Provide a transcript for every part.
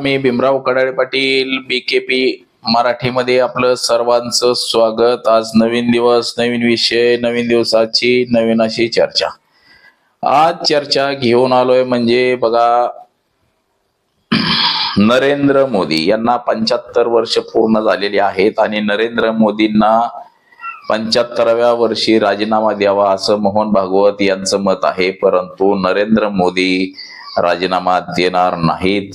मी Bhimrao Kadale Patil B K P मराठीमध्ये आपलं सर्वांचं स्वागत. आज नवीन दिवस नवीन विषय नवीन दिवसाची नवीन अशी चर्चा. आज चर्चा घेऊन आलोय म्हणजे बघा नरेंद्र मोदी यांना पंच्याहत्तर वर्ष पूर्ण झालेली आहेत आणि नरेंद्र मोदींना पंच्याहत्तराव्या वर्षी राजीनामा द्यावा असं मोहन भागवत यांचं मत आहे. परंतु नरेंद्र मोदी राजीनामा देणार नाहीत.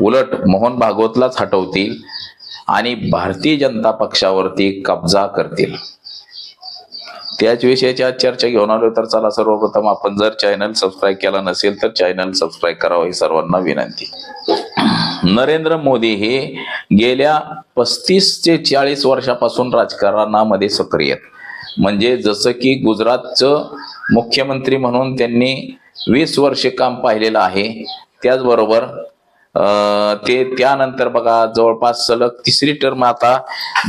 उलट मोहन भागवतलाच हटवतील आणि भारतीय जनता पक्षावरती कब्जा करतील. त्याच विषयाची आज चर्चा घेऊन आलो तर चला सर्वप्रथम आपण जर चॅनल सबस्क्राईब केला नसेल तर चॅनल सबस्क्राईब करावं ही सर्वांना विनंती. नरेंद्र मोदी हे गेल्या पस्तीस ते चाळीस वर्षापासून राजकारणामध्ये सक्रिय आहेत. म्हणजे जसं की गुजरातचं मुख्यमंत्री म्हणून त्यांनी वीस वर्ष काम पाहिलेलं आहे त्याचबरोबर ते त्यानंतर बघा जवळपास सलग तिसरी टर्म आता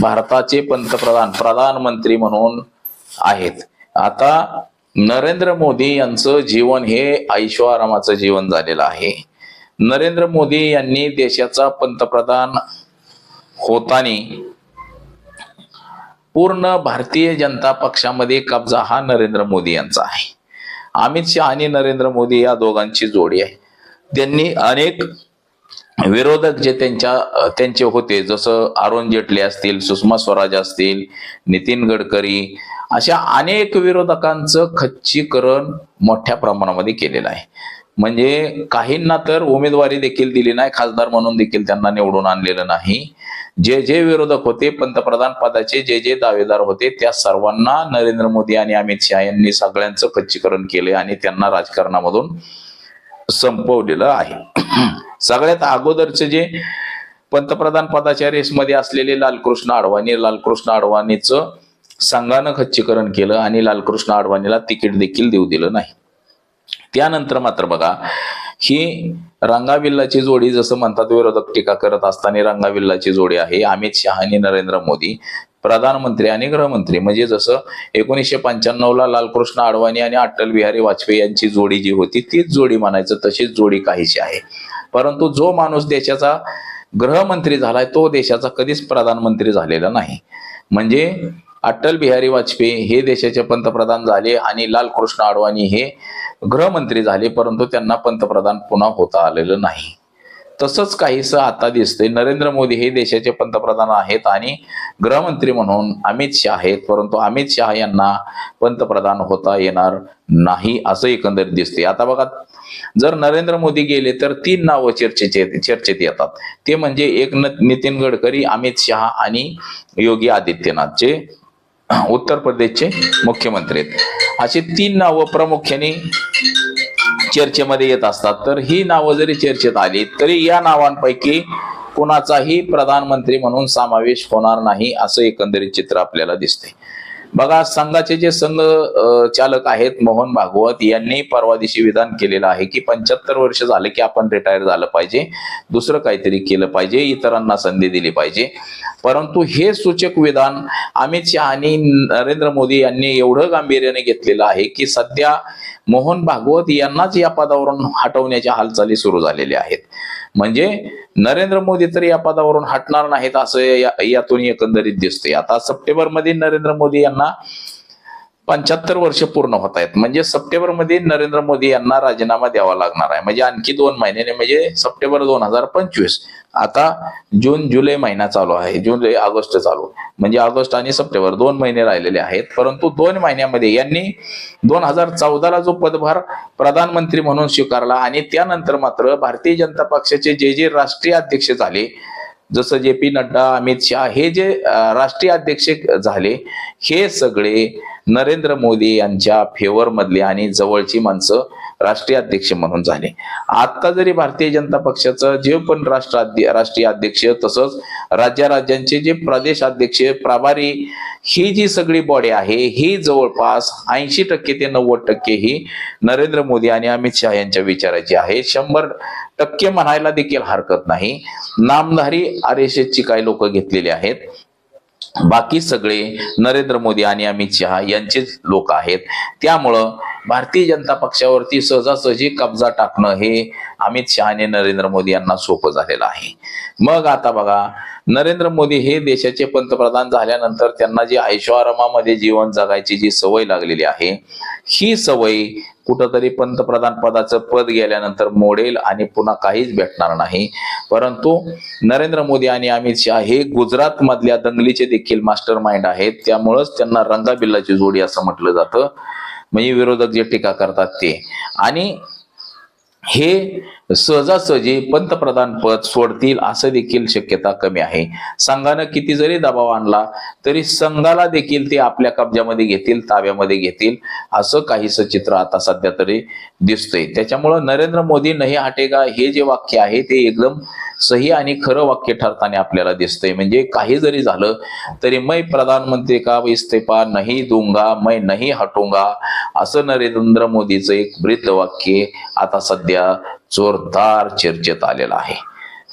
भारताचे पंतप्रधान प्रधानमंत्री म्हणून आहेत. आता नरेंद्र मोदी यांचं जीवन हे ऐश्वरामाचं जीवन झालेलं आहे. नरेंद्र मोदी यांनी देशाचा पंतप्रधान होतानी पूर्ण भारतीय जनता पक्षामध्ये कब्जा हा नरेंद्र मोदी यांचा आहे. अमित शहा आणि नरेंद्र मोदी या दोघांची जोडी आहे. त्यांनी अनेक विरोधक जे त्यांच्या त्यांचे होते जसं अरुण जेटली असतील सुषमा स्वराज असतील नितीन गडकरी अशा अनेक विरोधकांचं खच्चीकरण मोठ्या प्रमाणामध्ये केलेलं आहे. म्हणजे काहींना तर उमेदवारी देखील दिली नाही खासदार म्हणून देखील त्यांना निवडून आणलेलं नाही. जे जे विरोधक होते पंतप्रधान पदाचे जे जे दावेदार होते त्या सर्वांना नरेंद्र मोदी आणि अमित शहा यांनी सगळ्यांचं खच्चीकरण केले आणि त्यांना राजकारणामधून संपवलेलं आहे. सगळ्यात अगोदरचे जे पंतप्रधान पदाच्या रेसमध्ये असलेले लालकृष्ण अडवाणी लालकृष्ण अडवाणीचं संघानं खच्चीकरण केलं आणि लालकृष्ण अडवाणीला तिकीट देखील देऊ दिलं नाही. त्यानंतर मात्र बघा ही रंगाविल्लाची जोडी जसं म्हणतात विरोधक टीका करत असताना रंगाविल्लाची जोडी आहे. अमित शहा आणि नरेंद्र मोदी प्रधानमंत्री आणि गृहमंत्री. म्हणजे जसं एकोणीसशे पंच्याण्णव ला लालकृष्ण अडवाणी आणि अटल बिहारी वाजपेयी यांची जोडी जी होती तीच जोडी म्हणायचं तशीच जोडी काहीशी आहे. परंतु जो माणूस देशाचा गृहमंत्री झालाय तो देशाचा कधीच प्रधानमंत्री झालेला नाही. म्हणजे अटल बिहारी वाजपेयी हे देशाचे पंतप्रधान झाले आणि लालकृष्ण अडवाणी हे गृहमंत्री झाले परंतु त्यांना पंतप्रधान पुन्हा होता आलेलं नाही. तसंच काहीसं आता दिसतंय. नरेंद्र मोदी हे देशाचे पंतप्रधान आहेत आणि गृहमंत्री म्हणून अमित शहा आहेत. परंतु अमित शहा यांना पंतप्रधान होता येणार नाही असं एकंदरीत दिसते आता बघा जर नरेंद्र मोदी गेले तर तीन नावं चर्चेचे चर्चेत येतात. ते म्हणजे एक नितीन गडकरी अमित शहा आणि योगी आदित्यनाथचे उत्तर प्रदेशचे मुख्यमंत्री आहेत. अशी तीन नावं प्रामुख्याने चर्चेमध्ये येत असतात. तर ही नावं जरी चर्चेत आली तरी या नावांपैकी कुणाचाही प्रधानमंत्री म्हणून समावेश होणार नाही असं एकंदरीत चित्र आपल्याला दिसते बघा संघाचे जे संघ चालक आहेत मोहन भागवत यांनी परवा दिवशी विधान केलेलं आहे की पंच्याहत्तर वर्ष झाले की आपण रिटायर झालं पाहिजे. दुसरं काहीतरी केलं पाहिजे इतरांना संधी दिली पाहिजे. परंतु हे सूचक विधान अमित शहा आणि नरेंद्र मोदी यांनी एवढं गांभीर्याने घेतलेलं आहे की सध्या मोहन भागवत यांनाच या पदावरून हटवण्याच्या हालचाली सुरू झालेल्या आहेत. म्हणजे नरेंद्र मोदी तर या पदावरून हटणार नाहीत असं यातून एकंदरीत दिसते आता सप्टेंबरमध्ये नरेंद्र मोदी यांना पंच्याहत्तर वर्ष पूर्ण होत आहेत. म्हणजे सप्टेंबरमध्ये नरेंद्र मोदी यांना राजीनामा द्यावा लागणार आहे. म्हणजे आणखी दोन महिन्याने म्हणजे सप्टेंबर दोन हजार पंचवीस. आता जून जुलै महिना चालू आहे. जुलै ऑगस्ट चालू. म्हणजे ऑगस्ट आणि सप्टेंबर दोन महिने राहिलेले आहेत. परंतु दोन महिन्यामध्ये यांनी दोन हजार चौदाला जो पदभार प्रधानमंत्री म्हणून स्वीकारला आणि त्यानंतर मात्र भारतीय जनता पक्षाचे जे जे राष्ट्रीय अध्यक्ष झाले जसं जे पी नड्डा अमित शहा हे जे राष्ट्रीय अध्यक्ष झाले हे सगळे नरेंद्र मोदी यांच्या फेवर मधले आणि जवळची माणसं राष्ट्रीय अध्यक्ष म्हणून झाले. आता जरी भारतीय जनता पक्षाचं जे पण राष्ट्र राष्ट्रीय अध्यक्ष तसंच राज्या राज्यांचे जे प्रदेश अध्यक्ष प्रभारी ही जी सगळी बॉडी आहे ही जवळपास ऐंशी टक्के ते नव्वद टक्के ही नरेंद्र मोदी आणि अमित शहा यांच्या विचाराची आहे. शंभर टक्के म्हणायला देखील हरकत नाही. नामधारी आर एस ची काही लोक घेतलेली आहेत. बाकी सगळे नरेंद्र मोदी आणि अमित शहा यांचेच लोक आहेत. त्यामुळं भारतीय जनता पक्षावरती सहजासहजी कब्जा टाकणं हे अमित शहा आणि नरेंद्र मोदी यांना सोपं झालेलं आहे. मग आता बघा नरेंद्र मोदी हे देशाचे पंतप्रधान झाल्यानंतर त्यांना जी ऐशोआरामामध्ये जीवन जगायची जी सवय लागलेली आहे ही सवय कुठंतरी पंतप्रधान पदाचं पद गेल्यानंतर मोडेल आणि पुन्हा काहीच भेटणार नाही. परंतु नरेंद्र मोदी आणि अमित शहा हे गुजरात मधल्या दंगलीचे देखील मास्टर माइंड आहेत त्यामुळंच त्यांना रंगाबिल्लाची जोडी असं म्हटलं जातं. म्हणजे विरोधक जे टीका करतात ते. आणि हे सहजासहजी पंतप्रधान पद सोडतील असं देखील शक्यता कमी आहे. संघानं किती जरी दबाव आणला तरी संघाला देखील ते आपल्या कब्जामध्ये घेतील ताब्यामध्ये घेतील असं काहीसं चित्र आता सध्या तरी दिसतंय. त्याच्यामुळं नरेंद्र मोदी नाही हटेगा हे जे वाक्य आहे ते एकदम सही आणि खरं वाक्य ठरताना आपल्याला दिसतंय. म्हणजे काही जरी झालं तरी मै प्रधानमंत्री का इस्तीफा नाही दूंगा मै नाही हटूंगा असं नरेंद्र मोदीचं एक वृद्ध वाक्य आता सध्या जोरदार चर्चेत आलेलं आहे.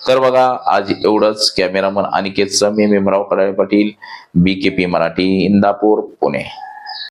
तर बघा आज एवढंच. कॅमेरामन अनिकेत समी मेमराव Kadale Patil B K P Marathi Indapur Pune.